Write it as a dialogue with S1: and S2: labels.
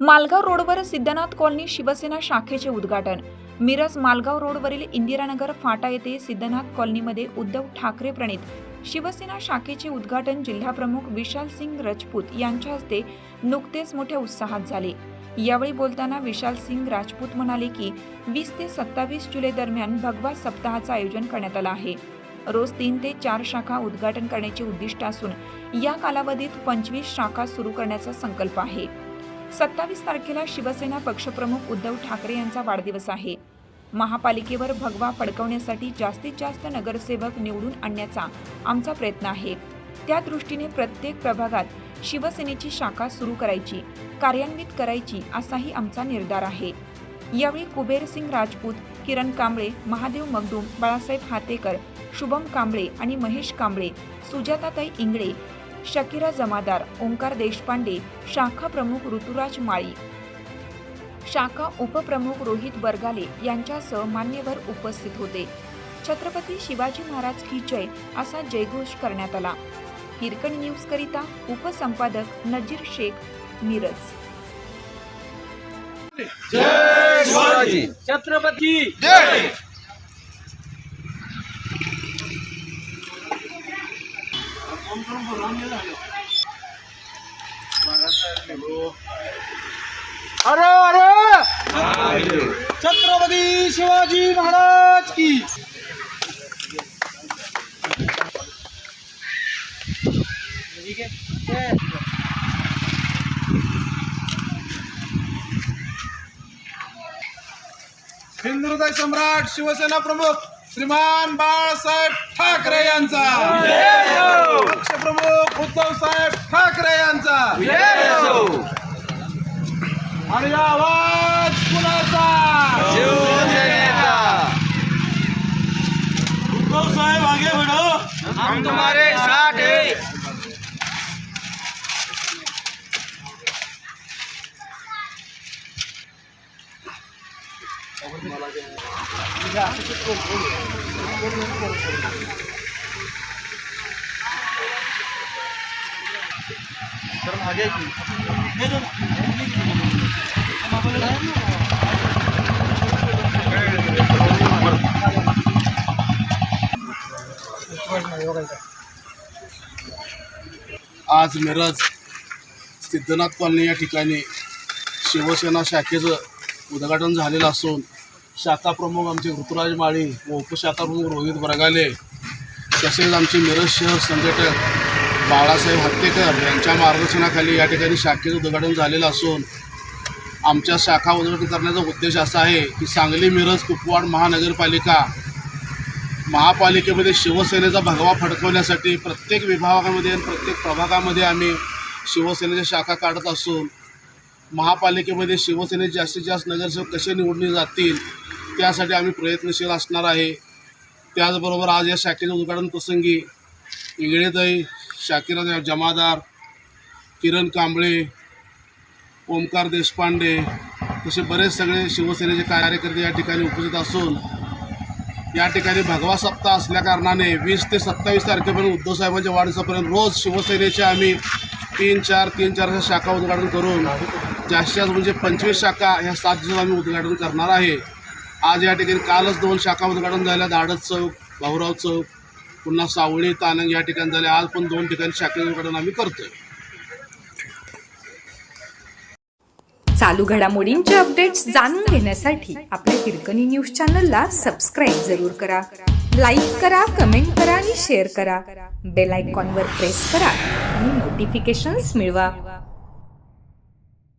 S1: मालगाव रोडवर सिद्धनाथ कॉलनी शिवसेना शाखेचे उद्घाटन. मिरज मालगाव रोडवरील इंदिरानगर फाटा येथे सिद्धनाथ कॉलनीमध्ये उद्धव ठाकरे प्रणित शिवसेना शाखेचे उद्घाटन जिल्हाप्रमुख विशाल सिंग राजपूत यांच्या हस्ते नुकतेच मोठ्या उत्साहात झाले. यावेळी बोलताना विशाल सिंग राजपूत म्हणाले की वीस ते सत्तावीस जुलै दरम्यान भगवा सप्ताहाचं आयोजन करण्यात आलं आहे. रोज तीन ते चार शाखा उद्घाटन करण्याचे उद्दिष्ट असून या कालावधीत पंचवीस शाखा सुरू करण्याचा संकल्प आहे. सत्तावीस तारखेला शिवसेना पक्षप्रमुख उद्धव ठाकरे यांचा वाढदिवस आहे. महापालिकेवर भगवा फडकवण्यासाठी जास्तीत जास्त नगरसेवक निवडून आणण्याचा आमचा प्रयत्न आहे. त्या दृष्टीने प्रत्येक प्रभागात शिवसेनेची शाखा सुरू करायची कार्यान्वित करायची असाही आमचा निर्धार आहे. यावेळी कुबेर सिंग राजपूत किरण कांबळे महादेव मगदूम बाळासाहेब हातेकर शुभम कांबळे आणि महेश कांबळे सुजाताताई इंगळे शकिरा जमादार ओंकार देशपांडे शाखा प्रमुख ऋतुराज माळी शाखा उपप्रमुख रोहित बरगाले यांच्यासह मान्यवर उपस्थित होते. छत्रपती शिवाजी महाराज की जय असा जयघोष करण्यात आला. हिरकणी न्यूज करिता उपसंपादक नजीर शेख मिरज.
S2: शिवाजी.
S3: छत्रपती.
S2: जय.
S3: अरे अरे! छत्रपती शिवाजी महाराज की!
S2: हिंदुहृदय सम्राट शिवसेना प्रमुख श्रीमान बाळासाहेब ठाकरे यांचा. पक्षप्रमुख उद्धव साहेब ठाकरे यांचा. आणि आवाज कुणाचा? उद्धव साहेब आगे बढ़ो.
S3: हम तुम्हारे साथ है.
S2: आज मिरज सिद्धनाथ कॉलनी या ठिकाणी शिवसेना शाखेचं उद्घाटन झालेलं असून शाखा प्रमुख आमचे ऋतुराज माळी व उपशाखा प्रमुख रोहित बरगाले तसेच आमचे मिरज शहर संघटक बाळासाहेब हत्तेकर यांच्या मार्गदर्शनाखाली या ठिकाणी शाखेचं उद्घाटन झालेलं असून आमच्या शाखा उद्घाटन करण्याचा उद्देश असा आहे की सांगली मिरज कुपवाड महानगरपालिका महापालिकेमध्ये शिवसेनेचा भगवा फडकवण्यासाठी प्रत्येक विभागामध्ये आणि प्रत्येक प्रभागामध्ये आम्ही शिवसेनेच्या शाखा काढत असून महापालिकेमध्ये शिवसेने जास्तीत जास्त नगरसेवक कसे निवडले जातील त्यासाठी आम्ही प्रयत्नशील असणार आहे. त्याचबरोबर आज या शाखेचं उद्घाटन प्रसंगी इंगळेताई शाकिरा जमादार किरण कांबळे ओमकार देशपांडे तसे बरेच सगळे शिवसेनेचे कार्यकर्ते या ठिकाणी उपस्थित असून या ठिकाणी भगवा सप्ताह असल्याकारणाने वीस ते सत्तावीस तारखेपर्यंत उद्धवसाहेबांच्या वाढीसापर्यंत वाढदिवसापर्यंत रोज शिवसेनेचे आम्ही तीन चार तीन चार शाखा उद्घाटन करून जास्तीत जास्त म्हणजे पंचवीस शाखा ह्या सात दिवसात आम्ही उद्घाटन करणार आहे. आज या ठिकाणी कालच दोन शाखा उद्घाटन झाल्या दाडत चौक भाऊराव चौक पुन्हा सावळे तानंग या ठिकाणी झाले. आज पण दोन ठिकाणी शाखेचं उद्घाटन आम्ही करतोय.
S4: चालू घडामोडींचे अपडेट्स जाणून घेण्यासाठी आपल्या हिरकणी न्यूज चॅनलला सबस्क्राईब जरूर करा. लाईक करा कमेंट करा आणि शेअर करा. बेल आयकॉनवर प्रेस करा आणि नोटिफिकेशन्स मिळवा.